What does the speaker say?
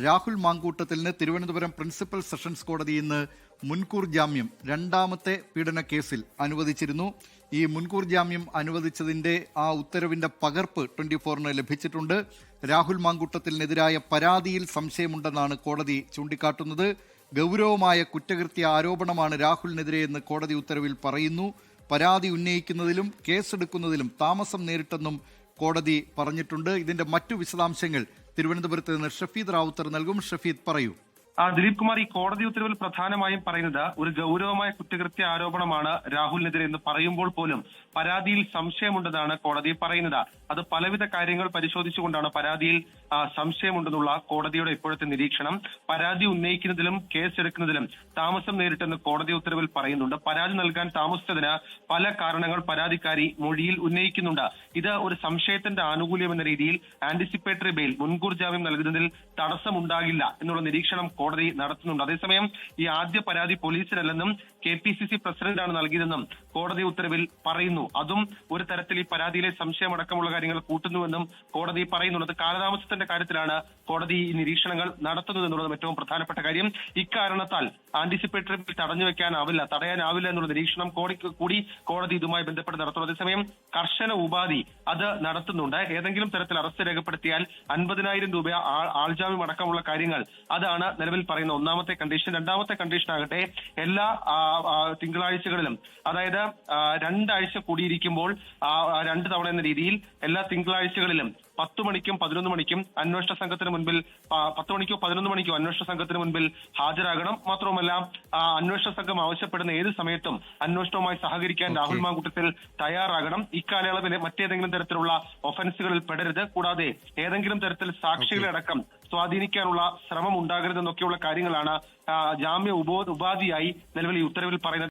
രാഹുൽ മാങ്കൂട്ടത്തിന് Thiruvananthapuram principal sessions കോടതി ഇന്ന് മുൻകൂർ ജാമ്യം രണ്ടാമത്തെ പീഡന കേസിൽ അനുവദിച്ചിരുന്നു. ഈ മുൻകൂർ ജാമ്യം അനുവദിച്ചതിന്റെ ആ ഉത്തരവിന്റെ പകർപ്പ് ട്വന്റി ഫോറിന് ലഭിച്ചിട്ടുണ്ട്. രാഹുൽ മാങ്കൂട്ടത്തിനെതിരായ പരാതിയിൽ സംശയമുണ്ടെന്നാണ് കോടതി ചൂണ്ടിക്കാട്ടുന്നത്. ഗൗരവമായ കുറ്റകൃത്യ ആരോപണമാണ് രാഹുലിനെതിരെയെന്ന് കോടതി ഉത്തരവിൽ പറയുന്നു. പരാതി ഉന്നയിക്കുന്നതിലും കേസെടുക്കുന്നതിലും താമസം നേരിട്ടെന്നും കോടതി പറഞ്ഞിട്ടുണ്ട്. ഇതിന്റെ മറ്റു വിശദാംശങ്ങൾ തിരുവനന്തപുരത്ത് നിന്ന് ഷഫീദ് റാവുത്തർ നൽകും. ഷഫീദ് പറയൂ. ദിലീപ് കുമാർ ഈ കോടതി ഉത്തരവിൽ പ്രധാനമായും പറയുന്നത് ഒരു ഗൗരവമായ കുറ്റകൃത്യ ആരോപണമാണ് രാഹുലിനെതിരെ എന്ന് പറയുമ്പോൾ പോലും പരാതിയിൽ സംശയമുണ്ടെന്നാണ് കോടതി പറയുന്നത്. അത് പലവിധ കാര്യങ്ങൾ പരിശോധിച്ചുകൊണ്ടാണ് പരാതിയിൽ സംശയമുണ്ടെന്നുള്ള കോടതിയുടെ ഇപ്പോഴത്തെ നിരീക്ഷണം. പരാതി ഉന്നയിക്കുന്നതിലും കേസ് എടുക്കുന്നതിലും താമസം നേരിട്ടെന്ന് കോടതി ഉത്തരവിൽ പറയുന്നുണ്ട്. പരാതി നൽകാൻ താമസിച്ചതിന് പല കാരണങ്ങൾ പരാതിക്കാരി മൊഴിയിൽ ഉന്നയിക്കുന്നുണ്ട്. ഇത് ഒരു സംശയത്തിന്റെ ആനുകൂല്യം എന്ന രീതിയിൽ ആന്റിസിപ്പേറ്ററി ബെയിൽ മുൻകൂർ ജാമ്യം നൽകുന്നതിൽ തടസ്സമുണ്ടാകില്ല എന്നുള്ള നിരീക്ഷണം കോടതി നടത്തുന്നുണ്ട്. അതേസമയം ഈ ആദ്യ പരാതി പോലീസിനല്ലെന്നും കെ പി സി സി പ്രസിഡന്റാണ് നൽകിയതെന്നും കോടതി ഉത്തരവിൽ പറയുന്നു. അതും ഒരു തരത്തിൽ ഈ പരാതിയിലെ സംശയമടക്കമുള്ള കാര്യങ്ങൾ കൂട്ടുന്നുവെന്നും കോടതി പറയുന്നുള്ളത് കാലതാമസത്തിന്റെ കാര്യത്തിലാണ് കോടതി ഈ നിരീക്ഷണങ്ങൾ നടത്തുന്നത് ഏറ്റവും പ്രധാനപ്പെട്ട കാര്യം. ഇക്കാരണത്താൽ ആന്റിസിപ്പേറ്ററി ബിൽ തടഞ്ഞു വെക്കാനാവില്ല തടയാനാവില്ല എന്നുള്ള നിരീക്ഷണം കോടി കൂടി കോടതി ഇതുമായി ബന്ധപ്പെട്ട് നടത്തുന്നു. അതേസമയം കർശന ഉപാധി അത് നടത്തുന്നുണ്ട്. ഏതെങ്കിലും തരത്തിൽ അറസ്റ്റ് രേഖപ്പെടുത്തിയാൽ അൻപതിനായിരം രൂപ ആൾ- ആൾജാമ്യം അടക്കമുള്ള കാര്യങ്ങൾ അതാണ് നിലവിൽ പറയുന്ന ഒന്നാമത്തെ കണ്ടീഷൻ രണ്ടാമത്തെ കണ്ടീഷൻ ആകട്ടെ എല്ലാ തിങ്കളാഴ്ചകളിലും അതായത് രണ്ടാഴ്ച കൂടിയിരിക്കുമ്പോൾ രണ്ട് തവണ എന്ന രീതിയിൽ എല്ലാ തിങ്കളാഴ്ചകളിലും പത്ത് മണിക്കും പതിനൊന്ന് മണിക്കും അന്വേഷണ സംഘത്തിന് മുൻപിൽ പത്ത് മണിക്കോ പതിനൊന്ന് മണിക്കോ അന്വേഷണ സംഘത്തിന് മുൻപിൽ ഹാജരാകണം. മാത്രവുമല്ല അന്വേഷണ സംഘം ആവശ്യപ്പെടുന്ന ഏത് സമയത്തും അന്വേഷണവുമായി സഹകരിക്കാൻ രാഹുൽ മാങ്കൂട്ടത്തിൽ തയ്യാറാകണം. ഇക്കാലയളവിൽ മറ്റേതെങ്കിലും തരത്തിലുള്ള ഒഫൻസുകളിൽ പെടരുത്. കൂടാതെ ഏതെങ്കിലും തരത്തിൽ സാക്ഷികളെ അടക്കം സ്വാധീനിക്കാനുള്ള ശ്രമം ഉണ്ടാകരുതെന്നൊക്കെയുള്ള കാര്യങ്ങളാണ് ജാമ്യ ഉപോ ഉപാധിയായി നിലവിൽ ഈ ഉത്തരവിൽ പറയുന്നത്.